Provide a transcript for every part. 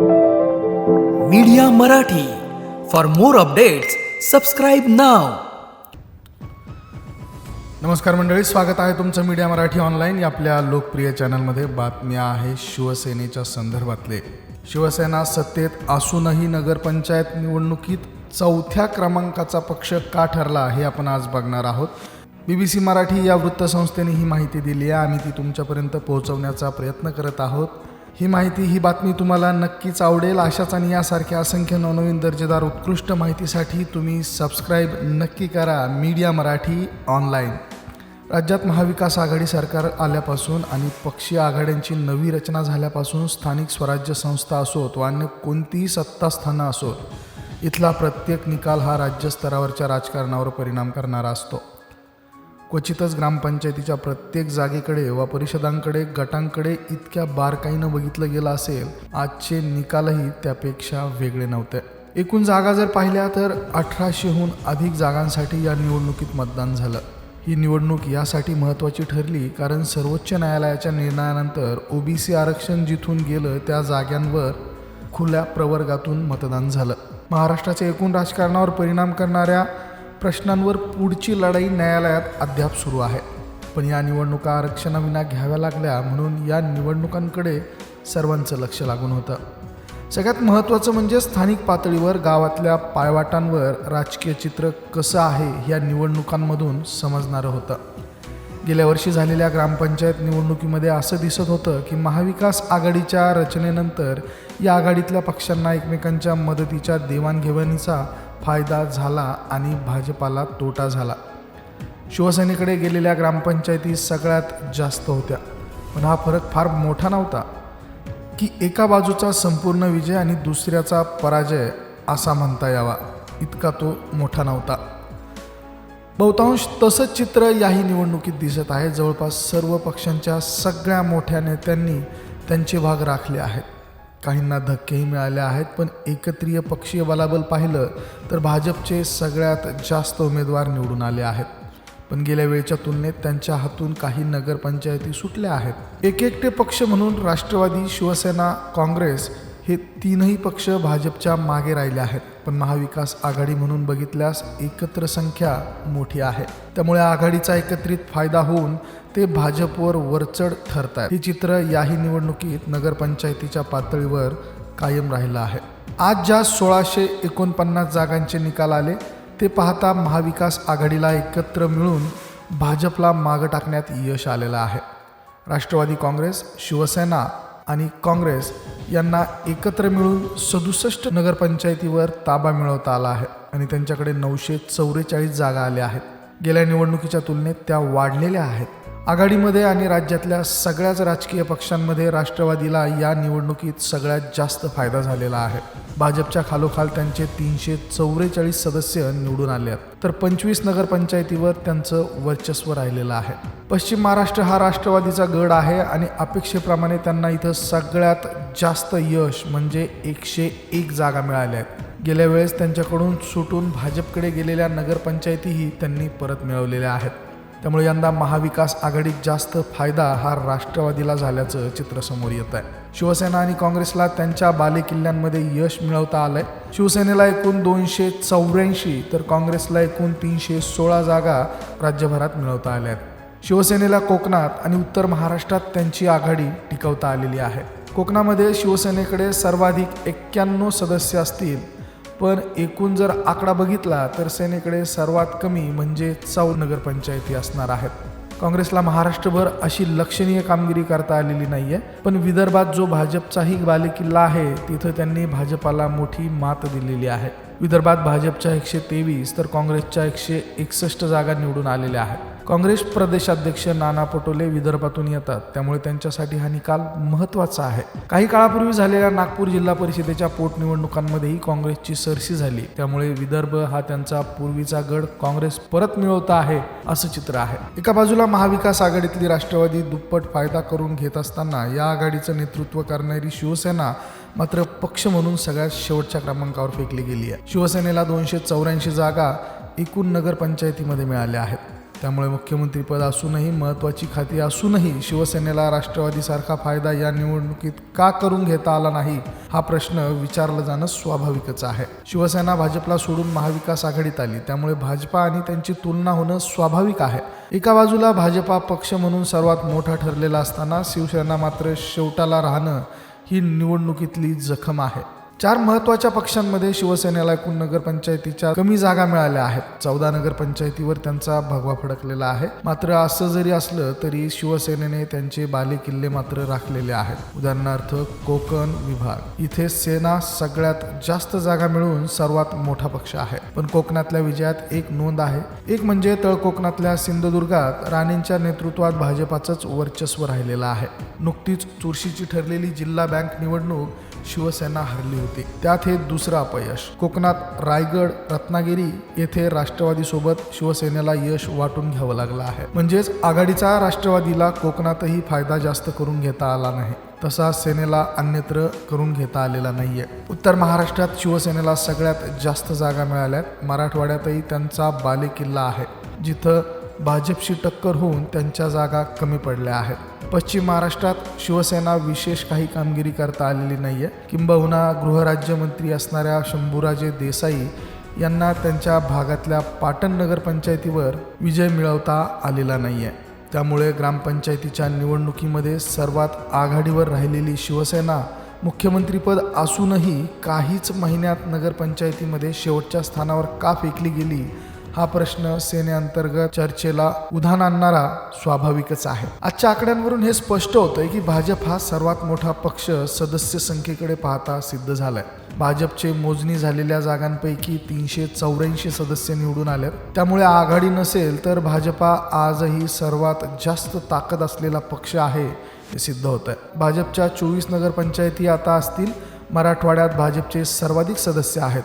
Media Marathi. For more updates subscribe now नमस्कार मंडळी स्वागत आहे तुमचं मीडिया मराठी ऑनलाईन या आपल्या लोकप्रिय चॅनलमध्ये बातम्या आहे शिवसेनेच्या संदर्भातले. शिवसेना सत्तेत असूनही नगरपंचायत निवडणुकीत चौथ्या क्रमांकाचा पक्ष का ठरला हे आपण आज बघणार आहोत. बी बी सी मराठी या वृत्तसंस्थेने ही माहिती दिली आहे. आम्ही ती तुमच्यापर्यंत पोहोचवण्याचा प्रयत्न करत आहोत. ही माहिती ही बातमी तुम्हाला नक्कीच आवडेल. अशाच आणि यासारख्या असंख्य नवनवीन दर्जेदार उत्कृष्ट माहितीसाठी तुम्ही सबस्क्राईब नक्की करा मीडिया मराठी ऑनलाईन राज्यात महाविकास आघाडी सरकार आल्यापासून आणि पक्षीय आघाड्यांची नवी रचना झाल्यापासून स्थानिक स्वराज्य संस्था असोत व अन्य कोणतीही सत्तास्थानं असोत इथला प्रत्येक निकाल हा राज्यस्तरावरच्या राजकारणावर परिणाम करणारा असतो. क्वचितच ग्रामपंचायतीच्या प्रत्येक जागेकडे व परिषदांकडे गटांकडे इतक्या बारकाईनं बघितलं गेलं असेल आजचे निकालही त्यापेक्षा वेगळे नव्हते. एकूण जागा जर पाहिल्या तर अठराशेहून अधिक जागांसाठी या निवडणुकीत मतदान झालं. ही निवडणूक यासाठी महत्त्वाची ठरली कारण सर्वोच्च न्यायालयाच्या निर्णयानंतर ओबीसी आरक्षण जिथून गेलं त्या जाग्यांवर खुल्या प्रवर्गातून मतदान झालं. महाराष्ट्राच्या एकूण राजकारणावर परिणाम करणाऱ्या प्रश्नांवर पुढची लढाई न्यायालयात अद्याप सुरू आहे. पण या निवडणुका आरक्षणाविना घ्याव्या लागल्या म्हणून या निवडणुकांकडे सर्वांचं लक्ष लागून होतं. सगळ्यात महत्त्वाचं म्हणजे स्थानिक पातळीवर गावातल्या पायवाटांवर राजकीय चित्र कसं आहे या निवडणुकांमधून समजणारं होतं. गेल्या वर्षी झालेल्या ग्रामपंचायत निवडणुकीमध्ये असं दिसत होतं की महाविकास आघाडीच्या रचनेनंतर या आघाडीतल्या पक्षांना एकमेकांच्या मदतीच्या देवाणघेवाणीचा फायदा झाला आणि भाजपाला तोटा झाला. शिवसेनेकडे गेलेल्या ग्रामपंचायती सगळ्यात जास्त होत्या. पण हा फरक फार मोठा नव्हता की एका बाजूचा संपूर्ण विजय आणि दुसऱ्याचा पराजय असा म्हणता यावा. इतका तो मोठा नव्हता. बहुतांश तसंच चित्र याही निवडणुकीत दिसत आहे. जवळपास सर्व पक्षांच्या सगळ्या मोठ्या नेत्यांनी त्यांचे भाग राखले आहेत. काहींना धक्केही मिळाले आहेत पण एकत्रीय पक्षीय बलाबल पाहिलं तर भाजपचे सगळ्यात जास्त उमेदवार निवडून आले आहेत. पण गेल्या वेळच्या तुलनेत त्यांच्या हातून काही नगरपंचायती सुटल्या आहेत. एक एकटे पक्ष म्हणून राष्ट्रवादी शिवसेना काँग्रेस हे तीनही पक्ष भाजपच्या मागे राहिले आहेत. पण महाविकास आघाडी म्हणून बघितल्यास एकत्र संख्या मोठी आहे. त्यामुळे आघाडीचा एकत्रित फायदा होऊन ते भाजपवर वरचढ ठरत आहेत हे चित्र याही निवडणुकीत नगरपंचायतीच्या पातळीवर कायम राहिलं आहे. आज ज्या सोळाशे एकोणपन्नास जागांचे निकाल आले ते पाहता महाविकास आघाडीला एकत्र मिळून भाजपला मागं टाकण्यात यश आलेलं आहे. राष्ट्रवादी काँग्रेस शिवसेना आणि काँग्रेस यांना एकत्र मिळून सदुसष्ट नगरपंचायतीवर ताबा मिळवता आला आहे आणि त्यांच्याकडे नऊशे चौवेचाळीस जागा आल्या आहेत. गेल्या निवडणुकीच्या तुलनेत त्या वाढलेल्या आहेत. आघाडीमध्ये आणि राज्यातल्या सगळ्याच राजकीय पक्षांमध्ये राष्ट्रवादीला या निवडणुकीत सगळ्यात जास्त फायदा झालेला आहे. भाजपच्या खालोखाल त्यांचे तीनशे चौवेचाळीस सदस्य निवडून आले आहेत. तर पंचवीस नगरपंचायतीवर त्यांचं वर्चस्व राहिलेलं आहे. पश्चिम महाराष्ट्र हा राष्ट्रवादीचा गड आहे आणि अपेक्षेप्रमाणे त्यांना इथं सगळ्यात जास्त यश म्हणजे एकशे एक जागा मिळाल्या आहेत. गेल्या वेळेस त्यांच्याकडून सुटून भाजपकडे गेलेल्या नगरपंचायतीही त्यांनी परत मिळवलेल्या आहेत. त्यामुळे यंदा महाविकास आघाडीत जास्त फायदा हा राष्ट्रवादीला झाल्याचं चित्र समोर येत आहे. शिवसेना आणि काँग्रेसला त्यांच्या बालेकिल्ल्यांमध्ये यश मिळवता आलंय. शिवसेनेला एकूण दोनशे चौऱ्याऐंशी तर काँग्रेसला एकूण तीनशे सोळा जागा राज्यभरात मिळवता आल्या आहेत. शिवसेनेला कोकणात आणि उत्तर महाराष्ट्रात त्यांची आघाडी टिकवता आलेली आहे. कोकणामध्ये शिवसेनेकडे सर्वाधिक एक्क्याण्णव सदस्य असतील पण एकूण जर आकडा बघितला तर सेनेकडे सर्वात कमी म्हणजे चौ नगरपंचायती असणार आहेत. काँग्रेसला महाराष्ट्रभर अशी लक्षणीय कामगिरी करता आलेली नाही आहे पण विदर्भात जो भाजपचाही बालेकिल्ला आहे तिथं त्यांनी भाजपाला मोठी मात दिलेली आहे. विदर्भात भाजपच्या एकशे तेवीस तर काँग्रेसच्या एकशे एकसष्ट जागा निवडून आलेल्या आहेत. काँग्रेस प्रदेशाध्यक्ष नाना पटोले विदर्भातून येतात. त्यामुळे त्यांच्यासाठी हा निकाल महत्त्वाचा आहे. काही काळापूर्वी झालेल्या नागपूर जिल्हा परिषदेच्या पोटनिवडणुकांमध्येही काँग्रेसची सरशी झाली. त्यामुळे विदर्भ हा त्यांचा पूर्वीचा गड काँग्रेस परत मिळवता आहे असं चित्र आहे. एका बाजूला महाविकास आघाडीतली राष्ट्रवादी दुप्पट फायदा करून घेत असताना या आघाडीचं नेतृत्व करणारी शिवसेना मात्र पक्ष म्हणून सगळ्यात शेवटच्या क्रमांकावर फेकली गेली आहे. शिवसेनेला दोनशे चौऱ्याऐंशी जागा एकूण नगरपंचायतीमध्ये मिळाल्या आहेत. त्यामुळे मुख्यमंत्रीपद असूनही महत्त्वाची खाती असूनही शिवसेनेला राष्ट्रवादीसारखा फायदा या निवडणुकीत का करून घेता आला नाही हा प्रश्न विचारला जाणं स्वाभाविकच आहे. शिवसेना भाजपला सोडून महाविकास आघाडीत आली त्यामुळे भाजपा आणि त्यांची तुलना होणं स्वाभाविक आहे. एका बाजूला भाजपा पक्ष म्हणून सर्वात मोठा ठरलेला असताना शिवसेना मात्र शेवटाला राहणं ही निवडणुकीतली जखम आहे. चार महत्त्वाच्या पक्षांमध्ये शिवसेनेला एकूण नगरपंचायतीच्या कमी जागा मिळाल्या आहेत. चौदा नगरपंचायतीवर त्यांचा भगवा फडकलेला आहे. मात्र असं जरी असलं तरी शिवसेनेने त्यांचे बाले किल्ले मात्र राखलेले आहेत. उदाहरणार्थ कोकण विभाग. इथे सेना सगळ्यात जास्त जागा मिळून सर्वात मोठा पक्ष आहे. पण कोकणातल्या विजयात एक नोंद आहे. एक म्हणजे तळ कोकणातल्या सिंधुदुर्गात राणेंच्या नेतृत्वात भाजपाचंच वर्चस्व राहिलेलं आहे. नुकतीच चुरशीची ठरलेली जिल्हा बँक निवडणूक शिवसेना हरली होती. त्यात हे दुसरं अपयश. कोकणात रायगड रत्नागिरी येथे राष्ट्रवादीसोबत शिवसेनेला यश वाटून घ्यावं लागलं आहे. म्हणजेच आघाडीचा राष्ट्रवादीला कोकणातही फायदा जास्त करून घेता आला नाही. तसा सेनेला अन्यत्र करून घेता आलेला नाहीये. उत्तर महाराष्ट्रात शिवसेनेला सगळ्यात जास्त जागा मिळाल्यात. मराठवाड्यातही त्यांचा बालेकिल्ला आहे. जिथं भाजपशी टक्कर होऊन त्यांच्या जागा कमी पडल्या आहेत. पश्चिम महाराष्ट्रात शिवसेना विशेष काही कामगिरी करता आलेली नाही आहे किंबहुना गृहराज्यमंत्री असणाऱ्या शंभूराजे देसाई यांना त्यांच्या भागातल्या पाटण नगरपंचायतीवर विजय मिळवता आलेला नाही आहे त्यामुळे ग्रामपंचायतीच्या निवडणुकीमध्ये सर्वात आघाडीवर राहिलेली शिवसेना मुख्यमंत्रीपद असूनही काहीच महिन्यात नगरपंचायतीमध्ये शेवटच्या स्थानावर का फेकली गेली हा प्रश्न सेनेअंतर्गत चर्चेला उधाण आणणारा स्वाभाविकच आहे. आजच्या आकड्यांवरून हे स्पष्ट होतंय की भाजप हा सर्वात मोठा पक्ष सदस्य संख्येकडे पाहता सिद्ध झालाय. भाजपचे मोजणी झालेल्या जागांपैकी तीनशे चौऱ्याऐंशी सदस्य निवडून आले त्यामुळे आघाडी नसेल तर भाजपा आजही सर्वात जास्त ताकद असलेला पक्ष आहे हे सिद्ध होत आहे भाजपच्या चोवीस नगरपंचायती आता असतील. मराठवाड्यात भाजपचे सर्वाधिक सदस्य आहेत.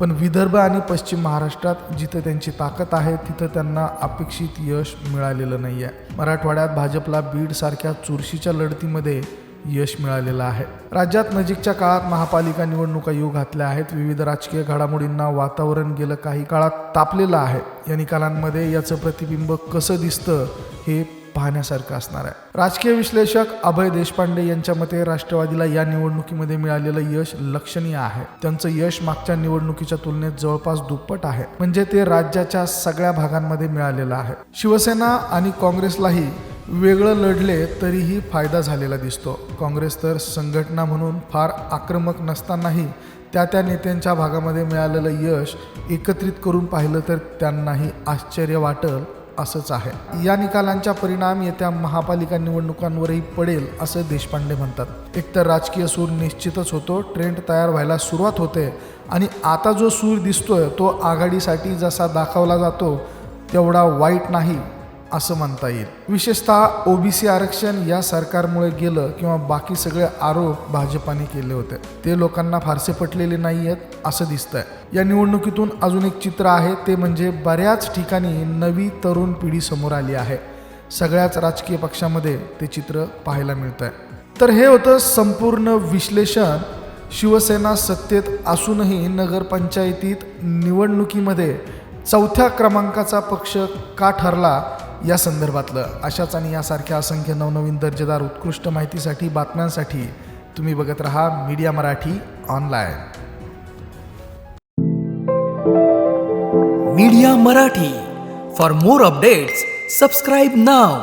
पण विदर्भ आणि पश्चिम महाराष्ट्रात जिथं त्यांची ताकद आहे तिथं त्यांना अपेक्षित यश मिळालेलं नाही आहे मराठवाड्यात भाजपला बीडसारख्या चुरशीच्या लढतीमध्ये यश मिळालेलं आहे. राज्यात नजीकच्या काळात महापालिका निवडणुका येऊ घातल्या आहेत. विविध राजकीय घडामोडींना वातावरण गेलं काही काळात तापलेलं आहे. या निकालांमध्ये याचं प्रतिबिंब कसं दिसतं हे पाहण्यासारखं असणार आहे. राजकीय विश्लेषक अभय देशपांडे यांच्या मते राष्ट्रवादीला या निवडणुकीमध्ये मिळालेलं यश लक्षणीय आहे. त्यांचं यश मागच्या निवडणुकीच्या तुलनेत जवळपास दुप्पट आहे. म्हणजे ते राज्याच्या सगळ्या भागांमध्ये मिळालेलं आहे. शिवसेना आणि काँग्रेसलाही वेगळं लढले तरीही फायदा झालेला दिसतो. काँग्रेस तर संघटना म्हणून फार आक्रमक नसतानाही त्या त्या नेत्यांच्या भागामध्ये मिळालेलं यश एकत्रित करून पाहिलं तर त्यांनाही आश्चर्य वाटल असंच आहे. या निकालांचा परिणाम येत्या महापालिका निवडणुकांवरही पडेल असं देशपांडे म्हणतात. एकतर राजकीय सूर निश्चितच होतो ट्रेंड तयार व्हायला सुरुवात होते आणि आता जो सूर दिसतोय तो आघाडीसाठी जसा दाखवला जातो तेवढा वाईट नाही. असं म्हणता येईल. विशेषतः ओबीसी आरक्षण या सरकारमुळे गेलं किंवा बाकी सगळे आरोप भाजपाने केले होते. ते लोकांना फारसे पटलेले नाही आहेत असं दिसतंय. या निवडणुकीतून अजून एक चित्र आहे ते म्हणजे बऱ्याच ठिकाणी नवी तरुण पिढी समोर आली आहे. सगळ्याच राजकीय पक्षामध्ये ते चित्र पाहायला मिळतंय. तर हे होतं संपूर्ण विश्लेषण. शिवसेना सत्तेत असूनही नगरपंचायतीत निवडणुकीमध्ये चौथ्या क्रमांकाचा पक्ष का ठरला या संदर्भातलं अशाच आणि यासारख्या असंख्य नवनवीन दर्जेदार उत्कृष्ट माहितीसाठी बातम्यांसाठी तुम्ही बघत रहा media Marathi online. Media Marathi. For more updates subscribe now